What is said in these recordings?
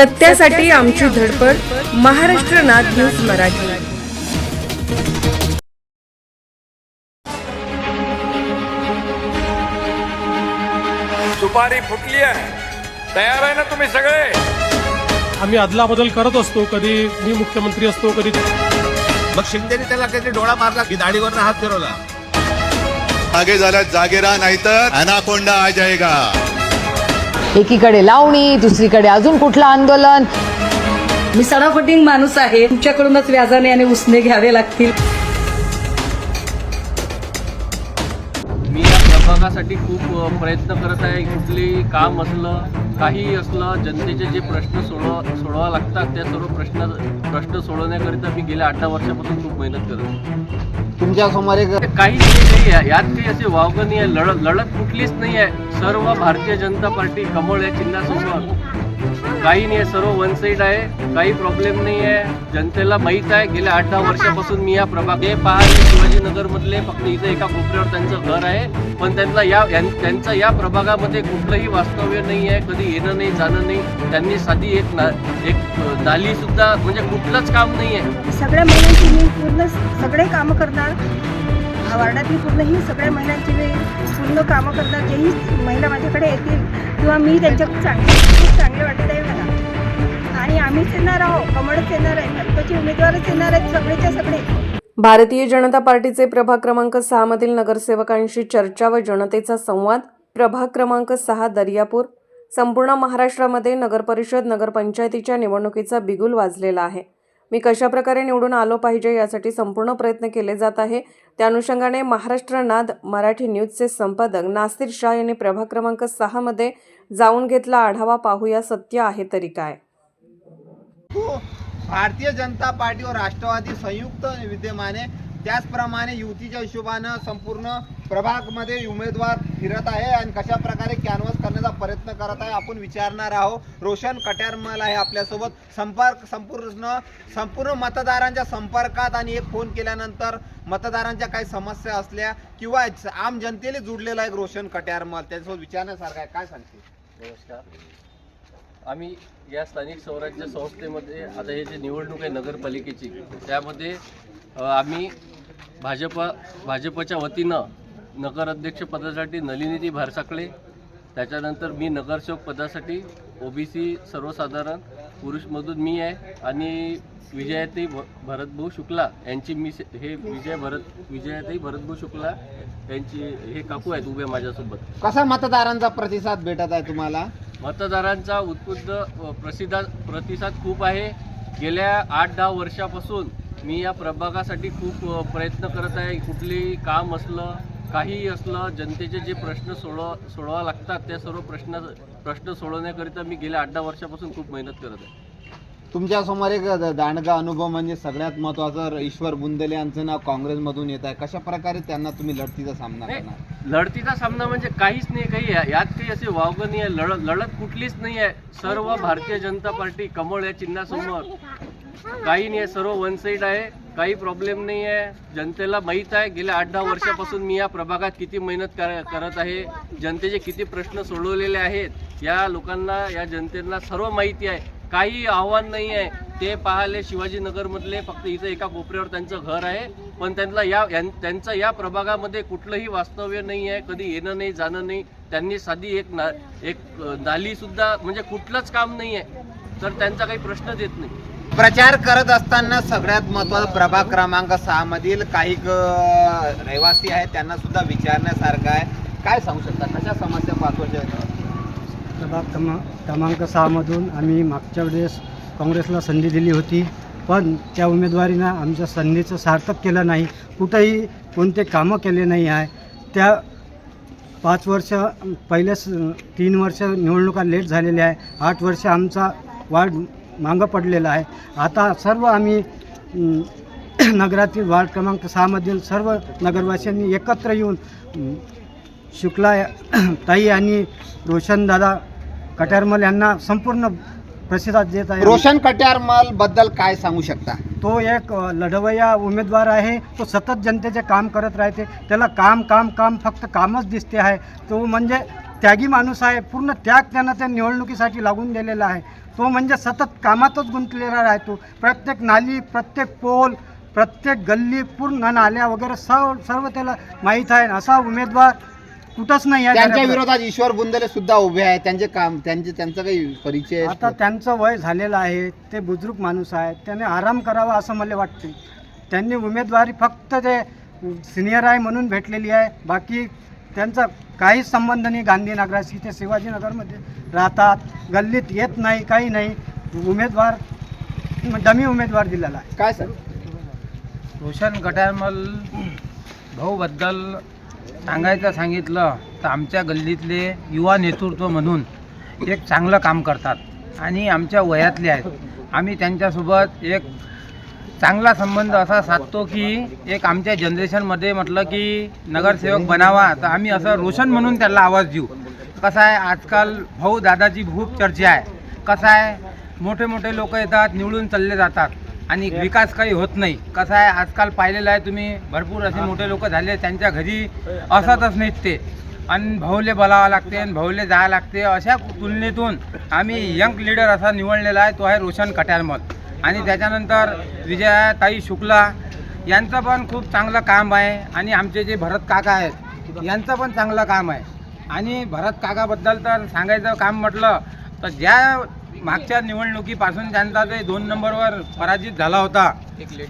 सत्यासाठी आमची धडपड महाराष्ट्र नाद न्यूज मराठी. सुपारी फुटली आहे. तयार आहे ना तुम्ही सगळे? आम्ही अदलाबदल करत असतो कधी मी मुख्यमंत्री असतो कधी मग शिंदेने त्याला काहीतरी डोळा मारला की दाढीवरनं हात फिरवला. आगे झाला जागे राहा नाहीतर अनाकोंडा आ जाएगा एकीकडे लावणी दुसरीकडे अजून कुठलं आंदोलन? मी सडाफटींग माणूस आहे. तुमच्याकडूनच व्याजाने आणि उसने घ्यावे लागतील. प्रभागासाठी खूप प्रयत्न करत आहे. कुठलेही काम असलं काही असलं जनतेचे जे प्रश्न सोडव सोडवा लागतात त्या सर्व प्रश्न प्रश्न सोडवण्याकरिता मी गेल्या आठ वर्षापासून खूप मेहनत करत आहे. तुमच्यासमोर एक काही नाही आहे यात काही असे वावगं नाही आहे. लढत लढत कुठलीच नाही आहे. सर्व भारतीय जनता पार्टी कमळ या चिन्हासमोर. काही नाही आहे सर्व वन साईड आहे. काही प्रॉब्लेम नाही आहे. जनतेला माहीत आहे गेल्या आठ दहा वर्षापासून मी या प्रभाग हे पहा शिवाजीनगर मधले फक्त इथे एका कोपऱ्यावर त्यांचं घर आहे. पण त्यांना या त्यांचा त्यांचं या प्रभागामध्ये कुठलंही वास्तव्य नाही आहे. कधी येणं नाही जाणं नाही. त्यांनी साधी एक ना एक नाली सुद्धा म्हणजे कुठलंच काम नाही आहे. सगळ्या महिलांची मी पूर्ण सगळे कामं करणार. वार्डातली पूर्ण ही सगळ्या महिलांची मी पूर्ण कामं करतात जेही महिला माझ्याकडे येतील किंवा मी त्यांच्या चांगले खूप चांगले वाटत आहे मला. आणि आम्हीच येणार आहोत कमळच येणार आहे भाजपचे उमेदवारच येणार आहेत सगळेच्या सगळे. भारतीय जनता पार्टीचे प्रभाग क्रमांक सहा मधील नगरसेवकांशी चर्चा व जनतेचा संवाद. प्रभाग क्रमांक सहा दर्यापूर. संपूर्ण महाराष्ट्रामध्ये नगरपरिषद नगरपंचायतीच्या निवडणुकीचा बिगुल वाजलेला आहे. मी कशाप्रकारे निवडून आलो पाहिजे यासाठी संपूर्ण प्रयत्न केले जात आहे. त्या अनुषंगाने महाराष्ट्र नाद मराठी न्यूजचे संपादक नासिर शाह यांनी प्रभाग क्रमांक सहामध्ये जाऊन घेतला आढावा पाहूया सत्य आहे तरी काय? हो, भारतीय जनता पार्टी व राष्ट्रवादी संयुक्त विद्यमाने त्याचप्रमाणे युतीच्या हिशोबानं संपूर्ण प्रभागमध्ये उमेदवार फिरत आहे आणि कशा प्रकारे कॅनव्हास करण्याचा प्रयत्न करत आहे आपण विचारणार आहोत. रोशन कट्यारमल आहे आपल्यासोबत. संपर्क संपूर्ण संपूर्ण मतदारांच्या संपर्कात आणि एक फोन केल्यानंतर मतदारांच्या काही समस्या असल्या किंवा आम जनतेला जुडलेला एक रोशन कट्यारमल त्याच्यासोबत विचारण्यासारखं आहे. काय सांगते नमस्कार. आम्ही या स्थानिक स्वराज्य संस्थेमध्ये आता हे जे निवडणूक आहे नगरपालिकेची त्यामध्ये आम्ही भाजप भाजपच्या वतीनं नगर अध्यक्ष पदासाठी नलिनीजी भारसाकळे त्याच्यानंतर मी नगरसेवक पदासाठी ओबीसी सर्वसाधारण पुरुषमधून मी आहे आणि विजयाताई भ भरतभाऊ शुक्ला यांची मी हे विजय भरत विजयाताई भरतभाऊ शुक्ला यांची हे काकू आहेत उभे माझ्यासोबत. कसा मतदारांचा प्रतिसाद भेटत आहे तुम्हाला? मतदारांचा उत्स्फूर्त प्रसिद्ध प्रतिसाद खूप आहे. गेल्या आठ दहा वर्षापासून मी या प्रभागासाठी खूप प्रयत्न करत आहे. कुठलेही काम असलं काही असलं जनतेचे जे प्रश्न सोडव सोडवा लागतात त्या सर्व प्रश्न प्रश्न सोडवण्याकरिता मी गेल्या आठ दहा वर्षापासून खूप मेहनत करत आहे. तुमच्यासमोर एक दांडगा अनुभव म्हणजे सगळ्यात महत्वाचं ईश्वर बुंदेले यांचं नाव काँग्रेसमधून येत आहे. कशा प्रकारे त्यांना तुम्ही लढतीचा सामना करणार? लढतीचा सामना म्हणजे काहीच नाही काही यात काही असे वावगं नाही आहे. लढत लढत कुठलीच नाही आहे. सर्व भारतीय जनता पार्टी कमळ या चिन्हासमोर. काही नाही आहे. सर्व वन साईड आहे. काही प्रॉब्लेम नाही आहे. जनतेला माहीत आहे. गेल्या आठ दहा वर्षापासून मी या प्रभागात किती मेहनत कर करत आहे. जनतेचे किती प्रश्न सोडवलेले आहेत. या लोकांना या जनतेला सर्व माहिती आहे. काही आव्हान नाही आहे. ते पाहाले शिवाजीनगरमधले फक्त इथं एका कोपऱ्यावर त्यांचं घर आहे. पण त्यांना या यां- त्यांचं या प्रभागामध्ये कुठलंही वास्तव्य नाही आहे कधी येणं नाही जाणं नाही. त्यांनी साधी एक ना एक अ, नाली सुद्धा म्हणजे कुठलंच काम नाही आहे. तर त्यांचा काही प्रश्नच येत नाही. प्रचार करत असताना सगळ्यात महत्त्वाचा प्रभाग क्रमांक सहा मधील काही ग- रहिवासी आहेत त्यांना सुद्धा विचारण्यासारखं आहे. काय सांगू शकता? कशा समस्या आहेत? प्रभाग क्रमां क्रमांक सहामधून आम्ही मागच्या वेळेस काँग्रेसला संधी दिली होती. पण त्या उमेदवारीनं आमच्या संधीचं सार्थक केलं नाही. कुठंही कोणते कामं केले नाही आहे. त्या पाच वर्ष पहिलेच तीन वर्ष निवडणुका लेट झालेल्या आहे आठ वर्ष आमचा वार्ड मागं पडलेला आहे. आता सर्व आम्ही नगरातील वार्ड क्रमांक सहामधील सर्व नगरवासियांनी एकत्र येऊन शुक्ला ताई आणि रोशनदादा कट्यारमल यांना संपूर्ण प्रतिसाद देत आहे. रोशन कट्यारमलबद्दल काय सांगू शकता? तो एक अ, लढवय्या उमेदवार आहे. तो सतत जनतेचे काम करत राहते. त्याला काम काम काम फक्त कामच दिसते आहे. तो म्हणजे त्यागी माणूस आहे. पूर्ण त्याग त्यानं त्या निवडणुकीसाठी लागून दिलेला आहे. तो म्हणजे सतत कामातच गुंतलेला राहतो. प्रत्येक नाली प्रत्येक पोल प्रत्येक गल्ली पूर्ण नाल्या वगैरे सर्व सर्व त्याला माहीत आहे. असा उमेदवार कुठंच नाही आहे त्यांच्या. विरोधात ईश्वर बुंदले सुद्धा उभे आहेत. त्यांचे काम त्यांचे त्यांचा काही परिचय आता त्यांचं वय झालेलं आहे. ते बुजुर्ग माणूस आहे त्याने आराम करावा असं मला वाटते. त्यांनी उमेदवारी फक्त ते सिनियर आहे म्हणून भेटलेली आहे. बाकी त्यांचा काहीच संबंध नाही गांधीनगराशी. ते शिवाजीनगरमध्ये राहतात. गल्लीत येत नाही काही नाही. उमेदवार डमी उमेदवार दिलेला आहे. काय सर? रोशन कटारमल भाऊबद्दल सांगायचं सांगितलं तर आमच्या गल्लीतले युवा नेतृत्व म्हणून एक चांगलं काम करतात. आणि आमच्या वयातले आहेत. आम्ही त्यांच्यासोबत एक चांगला संबंध असा साधतो की एक आमच्या जनरेशनमध्ये म्हटलं की नगरसेवक बनावा. तर आम्ही असं रोशन म्हणून त्याला आवाज देऊ. कसं आहे आजकाल भाऊ दादाची खूप चर्चा आहे. कसं आहे मोठे मोठे लोक येतात निवडून चालले जातात. आणि विकास काही होत नाही. कसं आहे आजकाल पाहिलेलं आहे तुम्ही भरपूर असे मोठे लोक झाले त्यांच्या घरी असतच नाहीत ते. आणि भाऊले बोलावं लागते आणि भाऊले जावं लागते अशा तुलनेतून आम्ही यंग लीडर असा निवडलेला आहे तो आहे रोशन कट्यालमल आणि त्याच्यानंतर विजयाताई शुक्ला यांचं पण खूप चांगलं काम आहे. आणि आमचे जे भरत काका आहेत यांचं पण चांगलं काम आहे. आणि भरत काकाबद्दल तर सांगायचं काम म्हटलं तर ज्या मागच्या निवडणुकीपासून त्यांचा ते दोन नंबरवर पराजित झाला होता.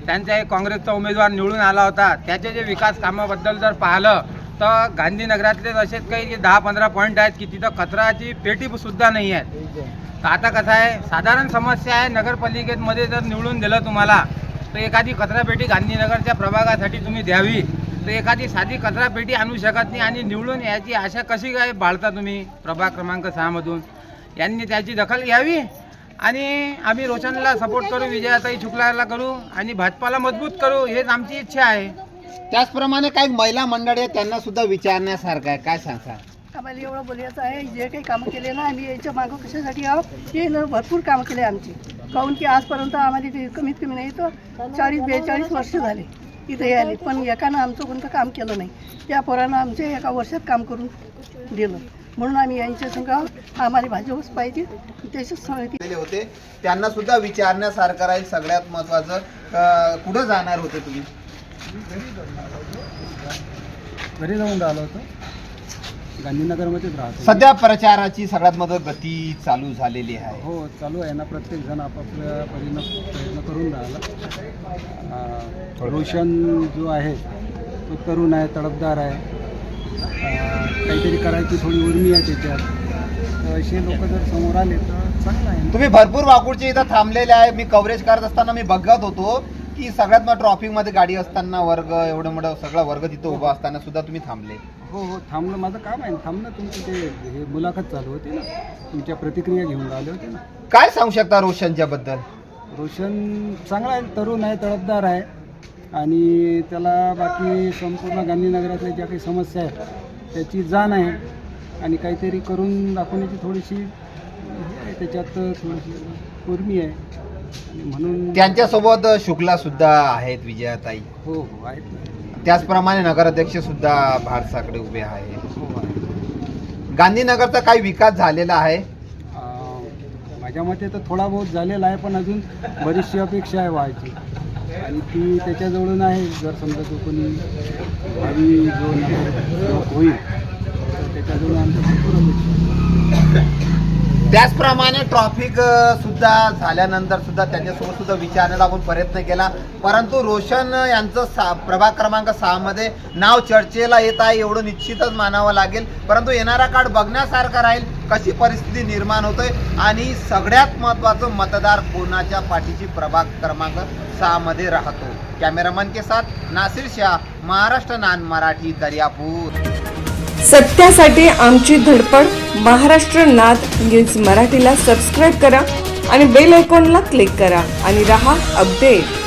त्यांचा एक काँग्रेसचा उमेदवार निवडून आला होता. त्याचे जे विकास कामाबद्दल जर पाहिलं तर गांधीनगरातलेच असेच काही जे दहा पंधरा पॉईंट आहेत की तिथं कचराची पेटीसुद्धा नाही आहेत. तर आता कसं आहे साधारण समस्या आहे नगरपालिकेमध्ये जर निवडून दिलं तुम्हाला तर एखादी कचरापेटी गांधीनगरच्या प्रभागासाठी तुम्ही द्यावी. तर एखादी साधी कचरापेटी आणू शकत नाही आणि निवडून याची आशा कशी काय बाळता तुम्ही? प्रभाग क्रमांक सहामधून यांनी त्याची दखल घ्यावी आणि आम्ही रोशनला सपोर्ट करू विजयाताई शुक्लाला करू आणि भाजपाला मजबूत करू हेच आमची इच्छा आहे. त्याचप्रमाणे काही महिला मंडळी आहेत त्यांना सुद्धा विचारण्यासारखं आहे. काय सांगता? आम्हाला एवढं बोलायचं आहे जे काही कामं केले ना आम्ही याच्या मागं कशासाठी आहोत? ते ना भरपूर कामं केले आमची. काहून की आजपर्यंत आम्हाला ते कमीत कमी नाही तर चाळीस बेचाळीस वर्ष झाले इथं यायले. पण एकानं आमचं कोणतं काम केलं नाही. त्या पोरानं आमचे एका वर्षात काम करून दिलं. म्हणून आम्ही यांच्या संघ आहोत. आम्हाला भाजपच पाहिजे. त्याच्याच संग दिलेले होते. त्यांना सुद्धा विचारण्यासारखं राहील सगळ्यात महत्वाचं. कुठं जाणार होते तुम्ही? घरी जाऊन राहिलो होतो. गांधीनगरमध्येच राहतो. सध्या प्रचाराची सगळ्यात महत्त्व गती चालू झालेली आहे. हो चालू आहे ना. प्रत्येक जण आपापल्या परीनं प्रयत्न करून राहिला. रोशन जो आहे तो तरुण आहे तडफदार आहे. काहीतरी करायची थोडी उर्मी आहे त्याच्यात. असे लोक जर समोर आले तर चांगलं आहे. तुम्ही भरपूर वाकुडचे इथं थांबलेले आहे. मी कव्हरेज करत असताना मी बघत होतो की सगळ्यात मग ट्रॉफिकमध्ये गाडी असताना वर्ग एवढं मोठं सगळं वर्ग तिथं उभा असताना सुद्धा तुम्ही थांबले. हो हो थांबलं माझं काम आहे. ना थांबणं तुमची ते हे मुलाखत चालू होती ना. तुमच्या प्रतिक्रिया घेऊन राहिले होते ना. काय सांगू शकता रोशनच्या बद्दल रोशन चांगला आहे तरुण आहे तडफदार आहे. आणि त्याला बाकी संपूर्ण गांधीनगरातल्या ज्या काही समस्या आहेत त्याची जाण आहे. आणि काहीतरी करून दाखवण्याची थोडीशी त्याच्यात थोडीशी उर्मी आहे. आणि म्हणून त्यांच्यासोबत शुक्ला सुद्धा आहेत विजयाताई. हो हो आहेत ना. त्याचप्रमाणे नगराध्यक्ष सुद्धा भारसाकडे उभे आहेत. हो आहे गांधीनगरचा काही विकास झालेला आहे? अं, माझ्या मते तर थोडा बहुत झालेला आहे पण अजून बरीचशी अपेक्षा आहे व्हायची आणि ती त्याच्याजवळून आहे. जर समजा तो कोणी आम्ही जो होईल तर त्याच्याजवळून आमचं भरपूर अपेक्षा त्याचप्रमाणे ट्रॉफिक सुद्धा झाल्यानंतर सुद्धा त्यांच्यासोबत सुद्धा विचारण्याचा आपण प्रयत्न केला. परंतु रोशन यांचं सा प्रभाग क्रमांक सहामध्ये नाव चर्चेला येत आहे एवढं निश्चितच मानावं लागेल. परंतु येणारा काळ बघण्यासारखा राहील. कशी परिस्थिती निर्माण होते आणि सगळ्यात महत्त्वाचं मतदार कोणाच्या पाठीची प्रभाग क्रमांक सहामध्ये राहतो? कॅमेरामन के साथ नासिर शाह महाराष्ट्र नान मराठी दर्यापूर. सत्यासाठी आमची धडपड महाराष्ट्र नाद न्यूज मराठीला सबस्क्राईब करा आणि बेल आयकॉनला क्लिक करा आणि रहा अपडेट.